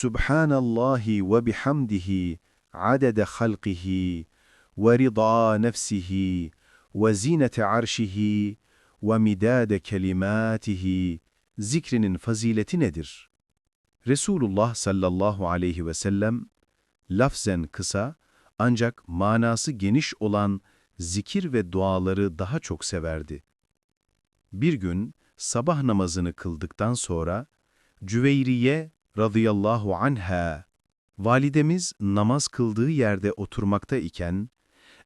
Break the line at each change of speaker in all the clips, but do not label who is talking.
Subhanallahi ve bihamdihi adede halqihi ve rida nefsihi ve zinete arşihi ve midade kelimatihi zikrinin fazileti nedir? Resulullah sallallahu aleyhi ve sellem lafzen kısa ancak manası geniş olan zikir ve duaları daha çok severdi. Bir gün sabah namazını kıldıktan sonra Cüveyriye radıyallahu anha validemiz namaz kıldığı yerde oturmakta iken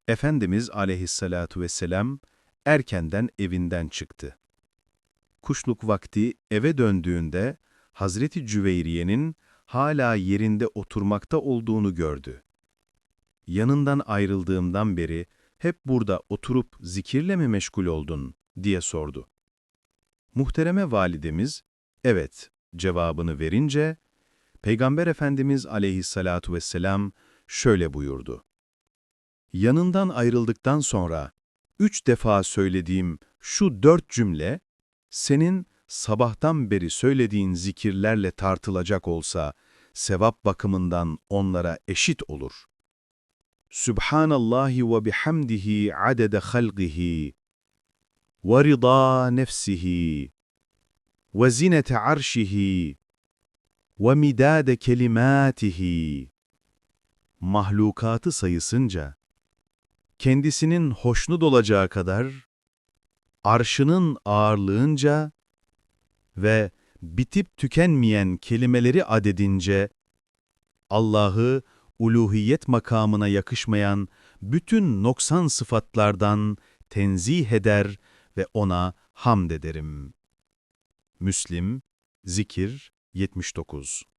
Efendimiz aleyhissalatu vesselam erkenden evinden çıktı. Kuşluk vakti eve döndüğünde Hazreti Cüveyriye'nin hala yerinde oturmakta olduğunu gördü. Yanından ayrıldığımdan beri hep burada oturup zikirle mi meşgul oldun diye sordu. Muhtereme validemiz, evet cevabını verince, Peygamber Efendimiz aleyhissalatu vesselam şöyle buyurdu. Yanından ayrıldıktan sonra üç defa söylediğim şu dört cümle, senin sabahtan beri söylediğin zikirlerle tartılacak olsa, sevap bakımından onlara eşit olur. Subhanallahi ve bihamdihi adede halqihi ve rida nefsihi ve zinete arşihi ve midade kelimatihi mahlukatı sayısınca kendisinin hoşnut olacağı kadar arşının ağırlığınca ve bitip tükenmeyen kelimeleri adedince Allah'ı uluhiyet makamına yakışmayan bütün noksan sıfatlardan tenzih eder ve ona hamd ederim. Müslim, Zikir 79